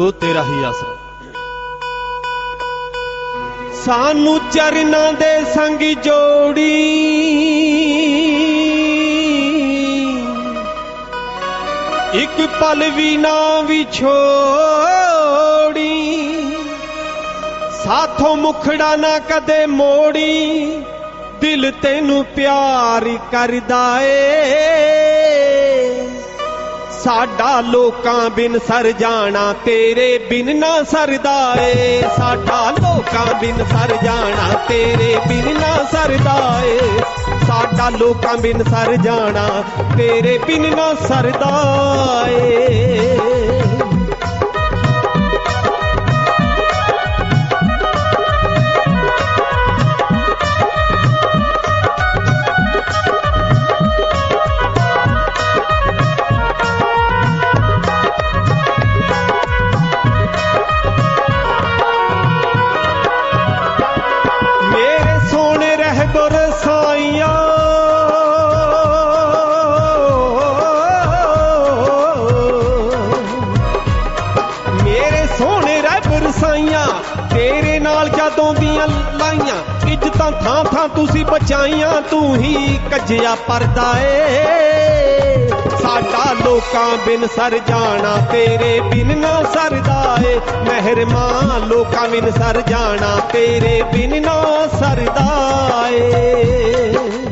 ਉਹ ਤੇਰਾ ਹੀ ਆਸਰਾ। ਸਾਨੂੰ ਚਰਨਾਂ ਦੇ ਸੰਗ ਜੋੜੀ। ਇੱਕ ਪਲ ਵੀ ਨਾ ਵਿਛੋੜੀ। ਸਾਥੋਂ ਮੁਖੜਾ ਨਾ ਕਦੇ ਮੋੜੀ। ਦਿਲ ਤੈਨੂੰ ਪਿਆਰ ਕਰਦਾ ਏ। ਸਾਡਾ ਲੋਕਾਂ ਬਿਨ ਸਰ ਜਾਣਾ, ਤੇਰੇ ਬਿਨ ਨਾ ਸਰਦਾ ਏ ਸਾਡਾ ਲੋਕਾਂ ਬਿਨ ਸਰ ਜਾਣਾ, ਤੇਰੇ ਬਿਨ ਨਾ ਸਰਦਾ ਏ ਸਾਡਾ ਲੋਕਾਂ ਬਿਨ ਸਰ ਜਾਣਾ, ਤੇਰੇ ਬਿਨ ਨਾ ਸਰਦਾ ਏ ਥਾਂ ਥਾਂ ਤੁਸੀਂ ਬਚਾਈਆਂ, ਤੂੰ ਹੀ ਕੱਜਿਆ ਪਰਦਾ ਏ। ਸਾਡਾ ਲੋਕਾਂ ਬਿਨ ਸਰ ਜਾਣਾ, ਤੇਰੇ ਬਿਨ ਨਾ ਸਰਦਾ ਏ। ਮਹਿਰਮਾਂ ਲੋਕਾਂ ਬਿਨ ਸਰ ਜਾਣਾ, ਤੇਰੇ ਬਿਨ ਨਾ ਸਰਦਾ ਏ।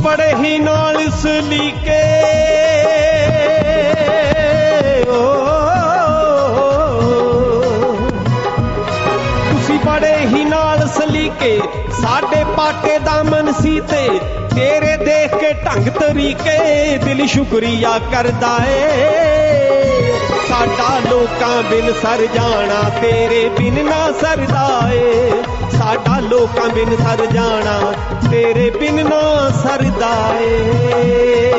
ਤੁਸੀਂ ਬੜੇ ਹੀ ਨਾਲ ਸਲੀਕੇ ਤੁਸੀਂ ਬੜੇ ਹੀ ਨਾਲ ਸਲੀਕੇ ਸਾਡੇ ਪਾਟੇ ਦਾ ਮਨ ਸੀ ਤੇ ਤੇਰੇ ਦੇਖ ਕੇ ਢੰਗ ਤਰੀਕੇ। ਦਿਲ ਸ਼ੁਕਰੀਆ ਕਰਦਾ ਏ। ਸਾਡਾ ਲੋਕਾਂ ਬਿਨ ਸਰ ਜਾਣਾ, ਤੇਰੇ ਬਿਨ ਨਾ ਸਰਦਾ ਏ ਸਾਡਾ ਲੋਕਾਂ ਬਿਨ ਸਰ ਜਾਣਾ, ਤੇਰੇ ਬਿਨ ਨਾ ਸਰਦਾ ਏ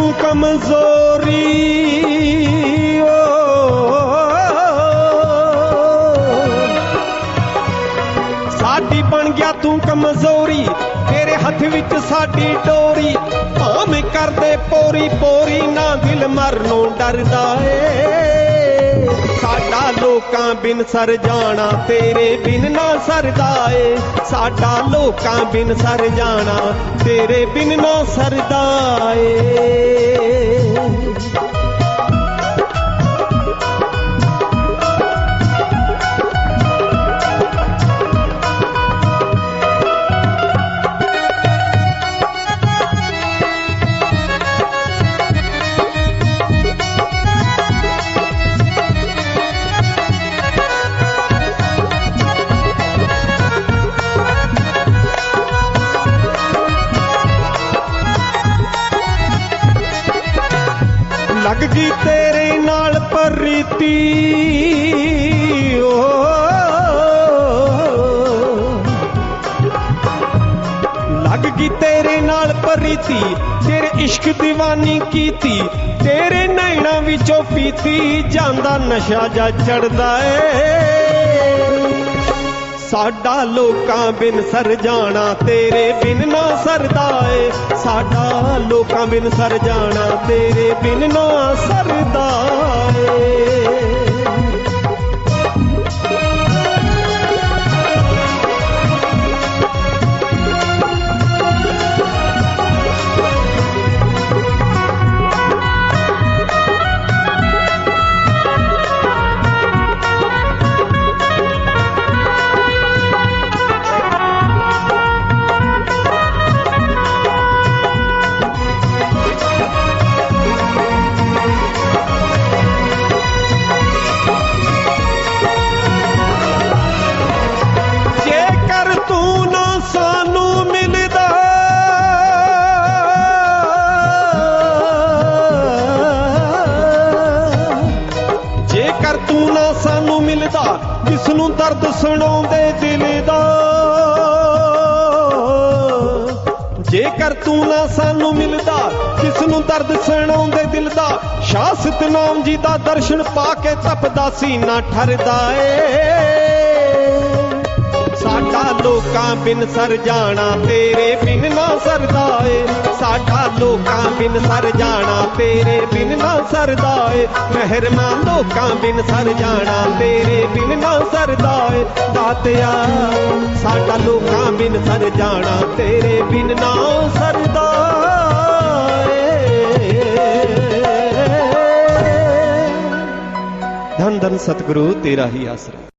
ਬਣ ਗਿਆ ਕਮਜ਼ੋਰੀ ਸਾਡੀ ਬਣ ਗਿਆ ਤੂੰ ਕਮਜ਼ੋਰੀ, ਤੇਰੇ ਹੱਥ ਵਿੱਚ ਸਾਡੀ ਡੋਰੀ। ਭਾਵੇਂ ਕਰਦੇ ਪੋਰੀ ਪੋਰੀ ਨਾ ਦਿਲ ਮਰਨੋਂ ਡਰਦਾ ਏ। ਲੋਕਾਂ ਬਿਨ ਸਰ ਜਾਣਾ, ਤੇਰੇ ਬਿਨ ਨਾ ਸਰਦਾ ਏ ਸਾਡਾ ਲੋਕਾਂ ਬਿਨ ਸਰ ਜਾਣਾ, ਤੇਰੇ ਬਿਨ ਨਾ ਸਰਦਾ ਏ ਲੱਗ ਗਈ ਤੇਰੇ ਨਾਲ ਪਰੀਤੀ? ਓ ਲੱਗ ਗਈ ਤੇਰੇ ਨਾਲ ਪਰੀਤੀ? ਤੇਰੇ ਇਸ਼ਕ دیਵਾਨੀ ਕੀਤੀ। ਤੇਰੇ ਨੈਣਾ ਵਿੱਚੋਂ ਪੀਤੀ ਜਾਂਦਾ ਨਸ਼ਾ ਜਾ ਚੜਦਾ ਏ। ਸਾਡਾ ਲੋਕਾਂ ਬਿਨ ਸਰ ਜਾਣਾ, ਤੇਰੇ ਬਿਨ ਨਾ ਸਰਦਾ ਏ। ਸਾਡਾ ਲੋਕਾਂ ਬਿਨ ਸਰ ਜਾਣਾ, ਤੇਰੇ ਬਿਨ ਨਾ ਸਰਦਾ ਏ। ਕਿਸ ਨੂੰ ਦਰਦ ਸੁਣਾਉਂਦੇ ਦਿਲ ਦਾ। ਜੇਕਰ ਤੂੰ ਨਾ ਸਾਨੂੰ ਮਿਲਦਾ ਕਿਸ ਨੂੰ ਦਰਦ ਸੁਣਾਉਂਦੇ ਦਿਲ ਦਾ, ਸ਼ਾਹ ਸਤਨਾਮ ਜੀ ਦਾ ਦਰਸ਼ਨ ਪਾ ਕੇ ਤਪਦਾ ਸੀਨਾ ਠਰਦਾ ਏ। ਸਾਡਾ ਲੋਕਾਂ ਬਿਨ ਸਰ ਜਾਣਾ, ਤੇਰੇ ਬਿਨ ਨਾ ਸਰਦਾ ਏ ਸਾਡਾ ਲੋਕਾਂ ਬਿਨ ਸਰ ਜਾਣਾ, ਤੇਰੇ ਬਿਨ ਨਾ ਸਰਦਾ ਏ ਮਹਿਰਮਾਨ ਲੋਕਾਂ ਬਿਨ ਸਰ ਜਾਣਾ, ਤੇਰੇ ਬਿਨ ਨਾ ਸਰਦਾ ਏ ਦਾਤਿਆ, ਸਾਡਾ ਲੋਕਾਂ ਬਿਨ ਸਰ ਜਾਣਾ, ਤੇਰੇ ਬਿਨ ਨਾ ਸਰਦਾ ਏ ਧੰਨ ਧੰਨ ਸਤਿਗੁਰੂ, ਤੇਰਾ ਹੀ ਆਸਰਾ।